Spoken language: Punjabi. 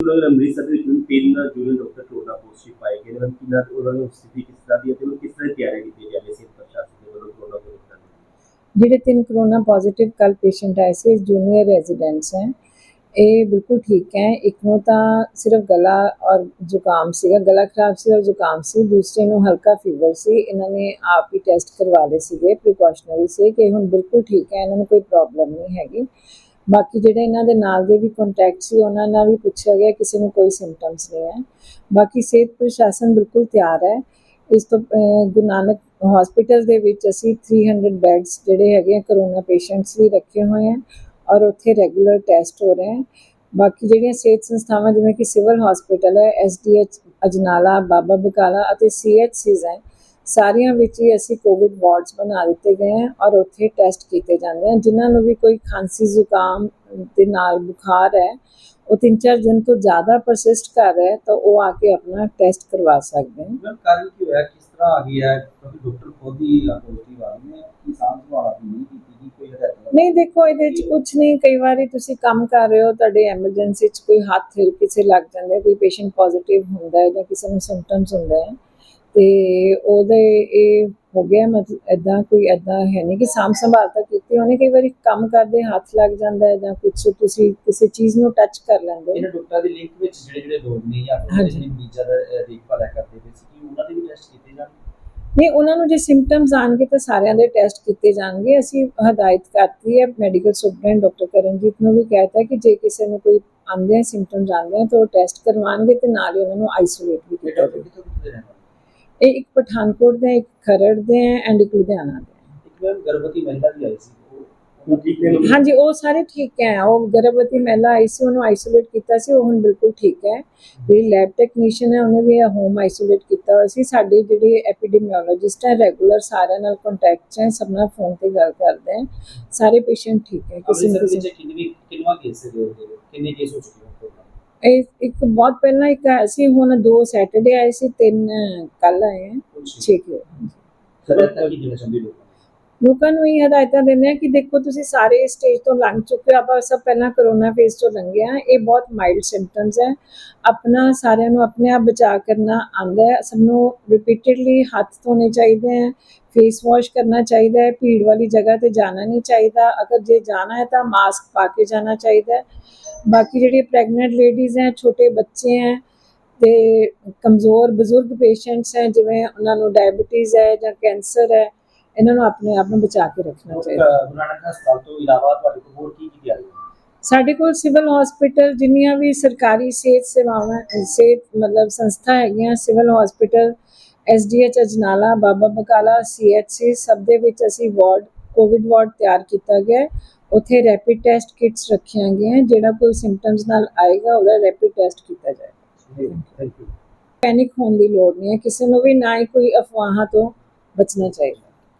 ਉਹਨਾਂ ਅੰਮ੍ਰਿਤਸਰ ਦੇ ਵਿੱਚ ਤਿੰਨ ਜੂਨੀਅਰ ਡਾਕਟਰ ਕੋਰੋਨਾ ਪੋਜ਼ਿਟਿਵ ਪਾਏ ਗਏ ਨੇ ਕਿੰਨਾ ਉਹਨਾਂ ਦੀ ਸਥਿਤੀ ਕਿਸ ਤਰ੍ਹਾਂ ਦੀ ਹੈ ਤੇ ਉਹ ਕਿਸ ਤਰ੍ਹਾਂ ਤਿਆਰੀ ਕੀਤੀ ਜਾ ਰਹੀ ਸੀ ਪ੍ਰਸ਼ਾਸਨ ਦੇ ਵੱਲੋਂ ਕੋਰੋਨਾ ਤੋਂ ਰੋਕਣ ਲਈ ਜਿਹੜੇ ਤਿੰਨ ਕਰੋਨਾ ਪੋਜ਼ਿਟਿਵ ਕੱਲ ਪੇਸ਼ੈਂਟ ਆਏ ਸੀ ਜੂਨੀਅਰ ਰੈਜ਼ੀਡੈਂਟਸ ਹੈ ਇਹ ਬਿਲਕੁਲ ਠੀਕ ਹੈ ਇੱਕ ਨੂੰ ਤਾਂ ਸਿਰਫ ਗਲਾ ਔਰ ਜ਼ੁਕਾਮ ਸੀਗਾ ਗਲਾ ਖਰਾਬ ਸੀ ਔਰ ਜ਼ੁਕਾਮ ਸੀ ਦੂਸਰੇ ਨੂੰ ਹਲਕਾ ਫੀਵਰ ਸੀ ਇਹਨਾਂ ਨੇ ਆਪ ਹੀ ਟੈਸਟ ਕਰਵਾ ਲਏ ਸੀਗੇ ਪ੍ਰੀਕਾਸ਼ਨਰੀ ਸੀ ਕਿ ਹੁਣ ਬਿਲਕੁਲ ਠੀਕ ਹੈ ਇਹਨਾਂ ਨੂੰ ਕੋਈ ਪ੍ਰੋਬਲਮ ਨਹੀਂ ਹੈਗੀ ਬਾਕੀ ਜਿਹੜੇ ਇਹਨਾਂ ਦੇ ਨਾਲ ਦੇ ਵੀ ਕੰਟੈਕਟ ਸੀ, ਉਹਨਾਂ ਨਾਲ ਵੀ ਪੁੱਛਿਆ ਗਿਆ, ਕਿਸੇ ਨੂੰ ਕੋਈ ਸਿੰਪਟਮਸ ਨਹੀਂ ਹੈ। ਬਾਕੀ ਸਿਹਤ ਪ੍ਰਸ਼ਾਸਨ ਬਿਲਕੁਲ ਤਿਆਰ ਹੈ। ਇਸ ਤੋਂ ਗੁਰੂ ਨਾਨਕ ਹਸਪੀਟਲ ਦੇ ਵਿੱਚ ਅਸੀਂ 300 ਬੈੱਡਸ ਜਿਹੜੇ ਹੈਗੇ ਆ ਕਰੋਨਾ ਪੇਸ਼ੈਂਟਸ ਲਈ ਰੱਖੇ ਹੋਏ ਹਨ ਔਰ ਉੱਥੇ ਰੈਗੂਲਰ ਟੈਸਟ ਹੋ ਰਹੇ ਹਨ ਬਾਕੀ ਜਿਹੜੀਆਂ ਸਿਹਤ ਸੰਸਥਾਵਾਂ ਜਿਵੇਂ ਕਿ ਸਿਵਲ ਹਸਪੀਟਲ ਹੈ ਐਸਡੀਐਚ ਅਜਨਾਲਾ, ਬਾਬਾ ਬਕਾਲਾ ਅਤੇ ਸੀਐਚਸੀਜ਼ ਹੈ ਸਾਰੀਆਂ ਵਿੱਚ ਹੀ ਅਸੀਂ ਕੋਵਿਡ ਵਾਰਡਸ ਬਣਾ ਦਿੱਤੇ ਗਏ ਹਨ ਔਰ ਉੱਥੇ ਟੈਸਟ ਕੀਤੇ ਜਾਂਦੇ ਹਨ ਜਿਨ੍ਹਾਂ ਨੂੰ ਵੀ ਕੋਈ ਖਾਂਸੀ ਜ਼ੁਕਾਮ ਦੇ ਨਾਲ ਬੁਖਾਰ ਹੈ ਉਹ ਤਿੰਨ ਚਾਰ ਦਿਨ ਤੋਂ ਜ਼ਿਆਦਾ ਪਰਸਿਸਟ ਕਰ ਰਿਹਾ ਤਾਂ ਉਹ ਆ ਕੇ ਆਪਣਾ ਟੈਸਟ ਕਰਵਾ ਸਕਦੇ ਹਨ ਮੈਮ ਕੱਲ ਕੀ ਹੋਇਆ? ਕਿਸ ਤਰ੍ਹਾਂ ਆ ਗਿਆ ਹੈ? ਕਿਉਂਕਿ ਡਾਕਟਰ ਖੁਦ ਹੀ ਪੋਜ਼ਿਟਿਵ ਆ ਗਏ ਨੇ ਕਿ ਸਾਂਭ ਸੰਭਾਲ ਨਹੀਂ ਕੀਤੀ ਗਈ ਕੋਈ ਹਦਾਇਤ ਨਹੀਂ। ਦੇਖੋ ਇਹਦੇ ਚ ਕੁਝ ਨਹੀਂ। ਕਈ ਵਾਰੀ ਤੁਸੀਂ ਕੰਮ ਕਰ ਰਹੇ ਹੋ ਤੁਹਾਡੇ ਐਮਰਜੈਂਸੀ ਚ ਕੋਈ ਹੱਥ ਕਿਸੇ ਲੱਗ ਜਾਂਦਾ ਕੋਈ ਪੇਸ਼ੈਂਟ ਪੋਜ਼ਿਟਿਵ ਹੁੰਦਾ ਹੈ ਜਾਂ ਕਿਸੇ ਨੂੰ ਸਿੰਪਟਮਸ ਹੁੰਦਾ ਹੈ ਤੇ ਉਹਦੇ ਇਹ ਹੋ ਗਿਆ ਮਤਲਬ ਐਦਾਂ ਕੋਈ ਐਦਾਂ ਹੈ ਨਹੀਂ ਕਿ ਸਾਂਭ ਸੰਭਾਲ ਤਾਂ ਕੀਤੀ ਉਹਨੇ ਕਈ ਵਾਰੀ ਕੰਮ ਕਰਦੇ ਹੱਥ ਲੱਗ ਜਾਂਦਾ ਹੈ ਜਾਂ ਕੁਝ ਤੁਸੀਂ ਕਿਸੇ ਚੀਜ਼ ਨੂੰ ਟੱਚ ਕਰ ਲੈਂਦੇ ਹੋ। ਇਹਨਾਂ ਡਾਕਟਰਾਂ ਦੀ ਲਿੰਕ ਵਿੱਚ ਜਿਹੜੇ ਜਿਹੜੇ ਲੋਕ ਨੇ ਜਾਂ ਫਿਰ ਹਾਂਜੀ। ਜਿਹੜੇ ਮਰੀਜ਼ਾਂ ਦਾ ਅਹ, ਦੇਖਭਾਲ ਹੈ ਕਰਦੇ ਪਏ ਸੀ ਕਿ ਉਹਨਾਂ ਦੇ ਵੀ ਟੈਸਟ ਕੀਤੇ ਜਾਣ? ਨਹੀਂ ਉਹਨਾਂ ਨੂੰ ਜੇ ਸਿੰਪਟਮਸ ਆਣਗੇ ਤਾਂ ਸਾਰਿਆਂ ਦੇ ਟੈਸਟ ਕੀਤੇ ਜਾਣਗੇ। ਅਸੀਂ ਹਦਾਇਤ ਕਰਤੀ ਹੈ ਮੈਡੀਕਲ ਸੁਪਰਡੈਂਟ ਡਾਕਟਰ ਕਰਨਜੀਤ ਨੂੰ ਵੀ ਕਹਿਤਾ ਕਿ ਜੇ ਕਿਸੇ ਨੂੰ ਕੋਈ ਆਉਂਦੇ ਆ ਸਿੰਪਟਮਸ ਆਉਂਦੇ ਆ ਤਾਂ ਉਹ ਟੈਸਟ ਕਰਵਾਉਣਗੇ ਤੇ ਨਾਲ ਹੀ ਉਹਨਾਂ ਨੂੰ ਆਈਸੋਲੇਟ ਵੀ ਇਹ ਕੀਤਾ ਡਾਕਟਰ ਇਹ ਇੱਕ ਪਠਾਨਕੋਟ ਦੇ ਇੱਕ ਖਰੜ ਦੇ ਹੈ ਐਂਡ ਇੱਕ ਲੁਧਿਆਣਾ ਦੇ। ਇੱਕ ਮੈਮ ਗਰਭਵਤੀ ਮਹਿਲਾ ਵੀ ਆਈ ਸੀ? ਹਾਂਜੀ ਉਹ ਸਾਰੇ ਠੀਕ ਹੈ। ਉਹ ਗਰਭਵਤੀ ਮਹਿਲਾ ਆਈ ਸੀ ਉਹਨੂੰ ਆਈਸੋਲੇਟ ਕੀਤਾ ਸੀ ਉਹ ਹੁਣ ਬਿਲਕੁਲ ਠੀਕ ਹੈ। ਜਿਹੜੀ ਲੈਬ ਟੈਕਨੀਸ਼ੀਅਨ ਹੈ ਉਹਨੇ ਵੀ ਹੋਮ ਆਈਸੋਲੇਟ ਕੀਤਾ ਹੋਇਆ ਸੀ। ਸਾਡੇ ਜਿਹੜੇ ਐਪੀਡੈਮੀਓਲੋਜਿਸਟ ਹੈ ਰੈਗੂਲਰ ਸਾਰਿਆਂ ਨਾਲ ਕੰਟੈਕਟ ਹੈ ਸਭ ਨਾਲ ਫੋਨ ਤੇ ਗੱਲ ਕਰਦੇ ਹੈ। ਸਾਰੇ ਪੇਸ਼ੈਂਟ ਠੀਕ ਹੈ ਕਿਸੇ ਨੂੰ ਕਿਸੇ ਕਿੰਨੀ ਕਿੰਨਵਾ ਕੇਸ ਹੈ ਕਿੰਨੇ ਕੇਸ ਹੋ ਚੁੱਕੇ ਇਹ ਇੱਕ ਬਹੁਤ ਪਹਿਲਾਂ ਇੱਕ ਆਇਆ ਸੀ ਹੁਣ ਦੋ ਸੈਟਰਡੇ ਆਏ ਸੀ ਤਿੰਨ ਕੱਲ ਆਏ ਹੈ ਠੀਕ ਹੈ ਹਦਾਇਤਾਂ ਕੀ ਦੇਣਾ ਚਾਹੁੰਦੇ ਲੋਕਾਂ ਨੂੰ ਲੋਕਾਂ ਨੂੰ ਇਹ ਹਦਾਇਤਾਂ ਦਿੰਦੇ ਆ ਕਿ ਦੇਖੋ ਤੁਸੀਂ ਸਾਰੇ ਸਟੇਜ ਤੋਂ ਲੰਘ ਚੁੱਕੇ ਹੋ ਆਪਾਂ ਸਭ ਪਹਿਲਾਂ ਕਰੋਨਾ ਫੇਜ਼ ਤੋਂ ਲੰਘੇ ਆ ਇਹ ਬਹੁਤ ਮਾਈਲਡ ਸਿੰਪਟਮਸ ਹੈ। ਆਪਣਾ ਸਾਰਿਆਂ ਨੂੰ ਆਪਣੇ ਆਪ ਬਚਾਅ ਕਰਨਾ ਆਉਂਦਾ ਹੈ। ਸਭ ਨੂੰ ਰਿਪੀਟਡਲੀ ਹੱਥ ਧੋਣੇ ਚਾਹੀਦੇ ਹੈ ਫੇਸ ਵਾਸ਼ ਕਰਨਾ ਚਾਹੀਦਾ ਹੈ ਭੀੜ ਵਾਲੀ ਜਗ੍ਹਾ ਤੇ ਜਾਣਾ ਨਹੀਂ ਚਾਹੀਦਾ। ਅਗਰ ਜੇ ਜਾਣਾ ਹੈ ਤਾਂ ਮਾਸਕ ਪਾ ਕੇ ਜਾਣਾ ਚਾਹੀਦਾ ਹੈ। ਬਾਕੀ ਜਿਹੜੀ ਪ੍ਰੈਗਨੈਂਟ ਲੇਡੀਜ਼ ਹੈ ਛੋਟੇ ਬੱਚੇ ਹੈ ਤੇ ਕਮਜ਼ੋਰ ਬਜ਼ੁਰਗ ਪੇਸ਼ੈਂਟਸ ਹੈ ਜਿਵੇਂ ਉਹਨਾਂ ਨੂੰ ਡਾਇਬੀਟੀਜ਼ ਹੈ ਜਾਂ ਕੈਂਸਰ ਹੈ ਇਹਨਾਂ ਨੂੰ ਆਪਣੇ ਆਪ ਨੂੰ ਬਚਾ ਕੇ ਰੱਖਣਾ ਚਾਹੀਦਾ ਅਹ, ਗੁਰੂ ਨਾਨਕ ਹਸਪਤਾਲ ਤੋਂ ਇਲਾਵਾ ਤੁਹਾਡੇ ਕੋਲ ਹੋਰ ਕੀ ਕੀ ਤਿਆਰੀ ਹੈ? ਸਾਡੇ ਕੋਲ ਸਿਵਲ ਹਸਪੀਟਲ ਜਿੰਨੀਆਂ ਵੀ ਸਰਕਾਰੀ ਸਿਹਤ ਸੇਵਾਵਾਂ ਸਿਹਤ ਮਤਲਬ ਸੰਸਥਾ ਹੈਗੀਆਂ civil hospital SDH Ajnala Baba Bakala CHC ਸਭ ਦੇ ਵਿੱਚ ਅਸੀਂ ਵਾਰਡ ਕੋਵਿਡ ਵਾਰਡ ਤਿਆਰ ਕੀਤਾ ਗਿਆ ਹੈ। ਉੱਥੇ ਰੈਪਿਡ ਟੈਸਟ ਕਿਟਸ ਰੱਖੀਆਂ ਗਈਆਂ ਜਿਹੜਾ ਕੋਈ ਸਿੰਪਟਮਸ ਨਾਲ ਆਏਗਾ ਉਹਦਾ ਰੈਪਿਡ ਟੈਸਟ ਕੀਤਾ ਜਾਏਗਾ। ਥੈਂਕ ਯੂ ਪੈਨਿਕ ਹੋਣ ਦੀ ਲੋੜ ਨਹੀਂ ਹੈ ਕਿਸੇ ਨੂੰ ਵੀ ਨਾ ਹੀ ਕੋਈ ਅਫਵਾਹਾਂ ਤੋਂ ਬਚਣਾ ਚਾਹੀਦਾ।